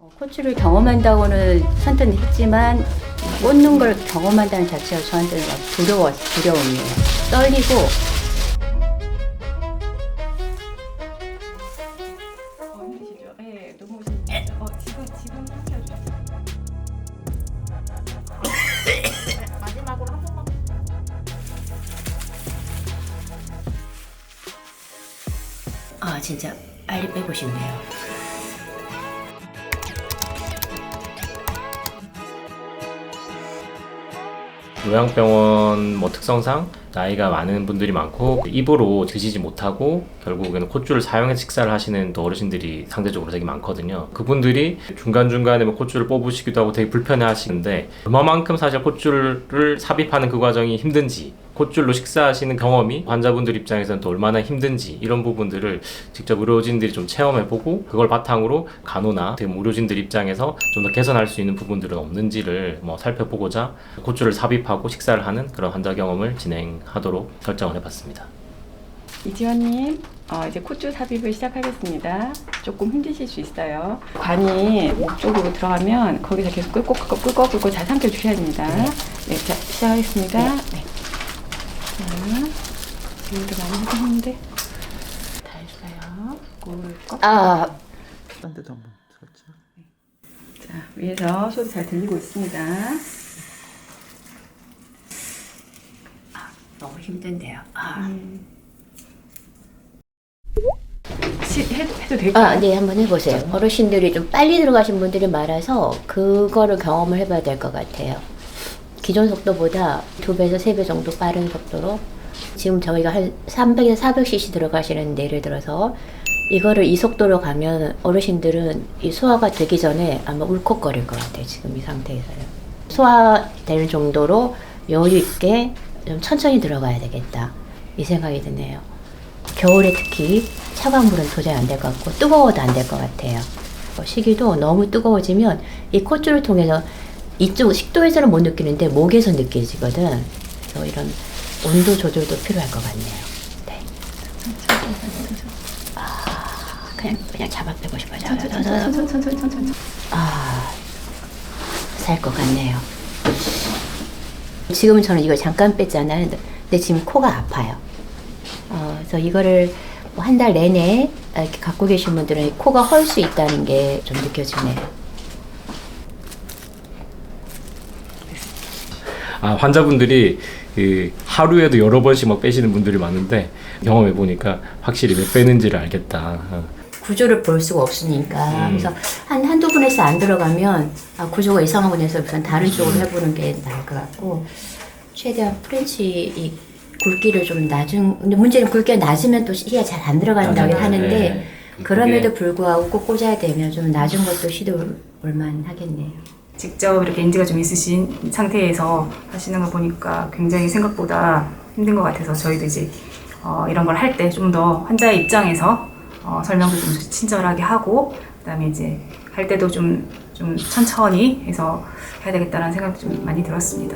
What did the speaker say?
어, 코치를 경험한다고는 선뜻 했지만 꽂는 걸 경험한다는 자체가 저한테는 막 두려워, 두려움이에요. 떨리고 어, 힘드시죠? 네, 너무 힘드시죠? 어, 지금, 지금 켜주세요. 마지막으로 한 번만. 아 진짜 빨리 빼고 싶네요. 요양병원 뭐 특성상 나이가 많은 분들이 많고 입으로 드시지 못하고 결국에는 콧줄을 사용해서 식사를 하시는 또 어르신들이 상대적으로 되게 많거든요. 그분들이 중간중간에 뭐 콧줄을 뽑으시기도 하고 되게 불편해 하시는데 얼마만큼 사실 콧줄을 삽입하는 그 과정이 힘든지 콧줄로 식사하시는 경험이 환자분들 입장에서는 또 얼마나 힘든지 이런 부분들을 직접 의료진들이 좀 체험해보고 그걸 바탕으로 간호나 의료진들 입장에서 좀 더 개선할 수 있는 부분들은 없는지를 뭐 살펴보고자 콧줄을 삽입하고 식사를 하는 그런 환자 경험을 진행하도록 결정을 해봤습니다. 이지원님, 어, 이제 콧줄 삽입을 시작하겠습니다. 조금 힘드실 수 있어요. 관이 목 쪽으로 들어가면 거기서 계속 끌고 끌고 끌고 끌고 잘 삼켜 주셔야 됩니다. 네, 자 시작하겠습니다. 네. 자, 지금도 많이 하셨는데 다 했어요. 꿀꺽. 아딴 데도 한번 살짝. 자, 위에서 소리 잘 들리고 있습니다. 너무 힘든데요. 아, 시, 해도, 해도 될까요? 아, 네 한번 해보세요. 어르신들이 좀 빨리 들어가신 분들이 많아서 그거를 경험을 해봐야 될 것 같아요. 기존 속도보다 두 배에서 세배 정도 빠른 속도로 지금 저희가 한 300에서 400cc 들어가시는데 예를 들어서 이거를 이 속도로 가면 어르신들은 이 소화가 되기 전에 아마 울컥거릴 것 같아요. 지금 이 상태에서요. 소화될 정도로 여유 있게 좀 천천히 들어가야 되겠다. 이 생각이 드네요. 겨울에 특히 차가운 물은 도저히 안 될 것 같고 뜨거워도 안 될 것 같아요. 어, 시기도 너무 뜨거워지면 이 콧줄을 통해서 이쪽 식도에서는 못 느끼는데 목에서 느껴지거든. 그래서 이런 온도 조절도 필요할 것 같네요. 네. 아, 그냥 그냥 잡아 빼고 싶어요. 잡아 천천히, 빼고. 천천히, 천천히, 천천히. 아, 살 것 같네요. 지금은 저는 이걸 잠깐 뺐잖아요. 근데 지금 코가 아파요. 어, 그래서 이거를 뭐한달 내내 이렇게 갖고 계신 분들은 코가 헐 수 있다는 게 좀 느껴지네요. 아, 환자분들이 그 하루에도 여러 번씩 막 빼시는 분들이 많은데 경험해 보니까 확실히 왜 빼는지를 알겠다. 어. 구조를 볼 수가 없으니까 음. 그래서 한 한두 분에서 안 들어가면 아, 구조가 이상한 분에서 우선 다른 쪽으로 해보는 게 나을 것 같고 최대한 프렌치 이 굵기를 좀 낮은 근데 문제는 굵기가 낮으면 또 시가 잘안 들어간다고 맞아요. 하는데 네. 그럼에도 불구하고 꼭 꽂아야 되면 좀 낮은 것도 시도할 하겠네요. 직접 이렇게 인지가 좀 있으신 상태에서 하시는 걸 보니까 굉장히 생각보다 힘든 것 같아서 저희도 이제 어, 이런 걸 할 때 좀 더 환자의 입장에서 어, 설명도 좀 친절하게 하고 그다음에 이제 할 때도 좀 좀 천천히 해서 해야 되겠다는 생각이 좀 많이 들었습니다.